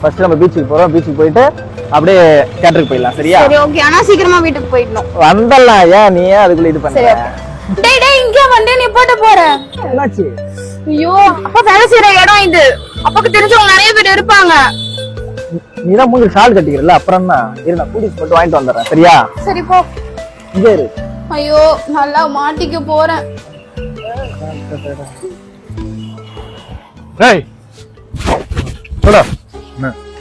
First நம்ம பீச்சுக்கு போறோம். பீச்சுக்கு போயிட்டு அப்படியே தேட்டருக்கு போயிடலாம். சரியா? சரி ஓகே ஆனா சீக்கிரமா வீட்டுக்கு போயிடணும். வந்தலாம் ஏன் நீ ஏன் அதுக்குள்ள இது பண்ண. டேய் டேய் இங்க வண்டி நிப்பாட்ட போறேன் என்னாச்சு? ஐயோ அப்பா வேலை செய்யற இடம் இது. அப்பாக்கு தெரிஞ்சவங்க நிறைய பேர் இருப்பாங்க. நீ தான் மூஞ்சி ஷால் கட்டிக்கிறல அப்புறம் என்ன? இரு நான் கூட்டிட்டு போட்டு வாங்கிட்டு வந்துடுறேன். சரியா? சரி போ. இங்கே இரு. ஐயோ நல்லா மாட்டிக்க போறேன். போடா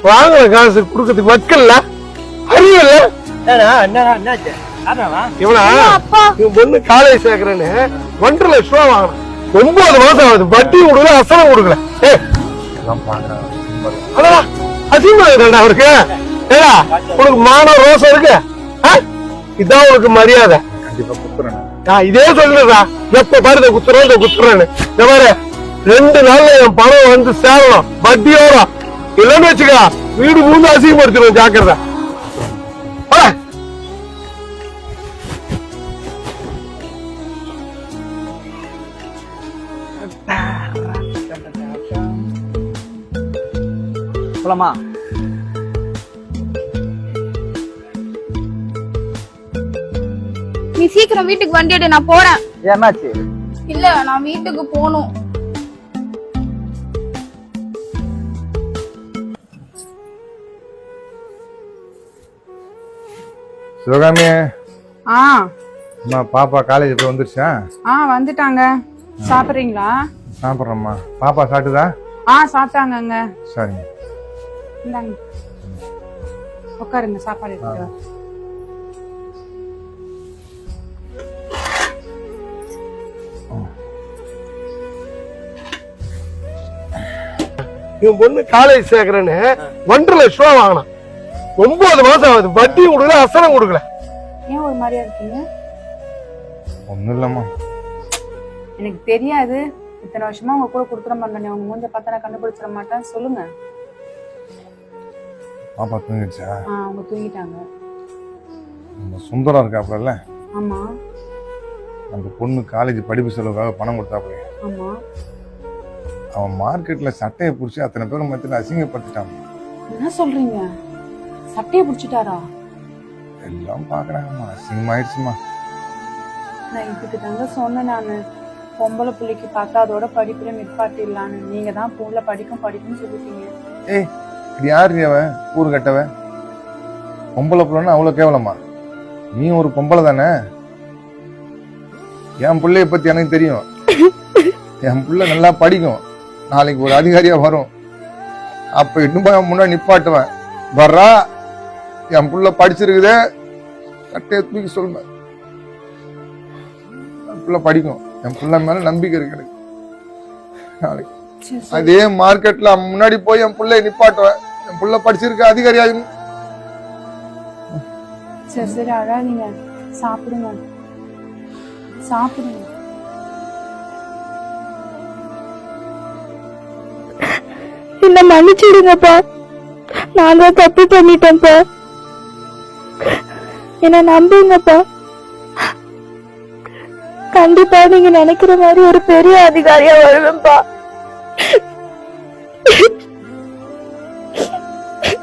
வாங்குற காசு கொடுக்கறதுக்கு வக்கல்ல? அறிவில்ல இவனா? அப்பா. இவன் பொண்ணு காலேஜ் சேர்க்கறேன்னு ஒன்றரை லட்சம் ரூபா வாங்கினான் ஒன்பது மாசம் ஆகுது. வட்டி கொடுக்கல அசலம் கொடுக்கல. அதான் அசிங்கமா இருக்கா அவருக்கு. ஏடா உனக்கு மான ரோசம் இருக்கு? ஆ? இதான் உனக்கு மரியாதை. நான் இதே சொல்லுறா எப்ப பாரு குத்துறேன் குத்துறேன்னு இந்த பாரு. ரெண்டு நாள்ல என் பணம் வந்து சேரணும். வட்டியோட. இல்லைன்னு வச்சுக்கா வீடு பூந்து அசிங்கப்படுத்திடும் ஜாக்கிரதை. போலாமா? நீ சீக்கிரம் வீட்டுக்கு வண்டி எடு நான் போறேன். என்னாச்சு? இல்ல நான் வீட்டுக்கு போகணும். சிவகாமி ஆ. அம்மா பாப்பா காலேஜ் போய் வந்துருச்சா? ஆ வந்துட்டாங்க. சாப்பிட்றீங்களா? சாப்பிட்றேம்மா. பாப்பா சாப்பிட்டுதா? ஆ சாப்பிட்டாங்கங்க. சரிங்க. இந்தாங்க. உட்காருங்க சாப்பாடு வரேன். இவன் பொண்ணு காலேஜ் சேர்க்கறேன்னு ஒன்றரை லட்சம் ரூபா வாங்கினான். ஒன்பது மாசம் ஆகுது. வட்டி கொடுக்கல அசலம் கொடுக்கல. ஏன் ஒரு மாதிரியா இருக்கீங்க? ஒன்றும் இல்லைம்மா. எனக்கு தெரியாது. இத்தனை வருஷமா உங்க கூட கொடுத்துட மாட்டேன் உங்க மூஞ்ச பார்த்தா நான் கண்டுபிடிச்சிட மாட்டேன் சொல்லுங்க. பாப்பா தூங்கிடுச்சா? ஆ அவங்க தூங்கிட்டாங்க. நம்ம சுந்தரம் இருக்காப்புல ஆமா. அந்த பொண்ணு காலேஜ் படிப்பு செலவுக்காக பணம் கொடுத்தாப்புல. ஆமா. அவன் மார்க்கெட்ல சட்டையை பிடிச்சி அத்தனை பேர் மத்தியில் அசிங்கப்படுத்திட்டான். என்ன சொல்றீங்க? சட்டையை பிடிச்சிட்டாரா? எல்லாம் பாக்குறாங்கம்மா அசிங்கமாயிடுச்சுமா நான் இதுக்கு தாங்க சொன்னேன் நானு. பொம்பளை பிள்ளைக்கு பார்த்தா அதோட படிப்புல நிப்பாட்டிடலான்னு நீங்க தான் பொம்பளை படிக்கும் படிக்கும்னு சொல்லிட்டீங்க. ஏய் இது யாரு அவன்? ஊரு கட்டவன் பொம்பளை பிள்ளைன்னு அவ்வளோ கேவலமா? நீ ஒரு பொம்பளை தானே? என் பிள்ளைய பத்தி எனக்கு தெரியும். என் பிள்ளை நல்லா படிக்கும். நாளைக்கு ஒரு அதிகாரியா வரும். அப்ப இன்னும் முன்னாடி நிப்பாட்டுவேன். வர்றா என் புள்ள படிச்சிருக்குதே சட்டையை தூக்கி சொல்லுவேன் என் புள்ள படிக்கும். என் புள்ள மேல நம்பிக்கை இருக்கு எனக்கு. நாளைக்கு. அதே மார்க்கெட்ல முன்னாடி போய் என் புள்ளைய நிப்பாட்டுவேன். என் புள்ள படிச்சிருக்க அதிகாரி ஆகணும் சரி சரி அழாதீங்க சாப்பிடுங்க. சாப்பிடுங்க. என்ன மன்னிச்சிடுங்கப்பா. நான் தான் தப்பு பண்ணிட்டேன்ப்பா. என்ன நம்புங்கப்பா. கண்டிப்பா நீங்க நினைக்கிற மாதிரி ஒரு பெரிய அதிகாரியா வருவேன்ப்பா.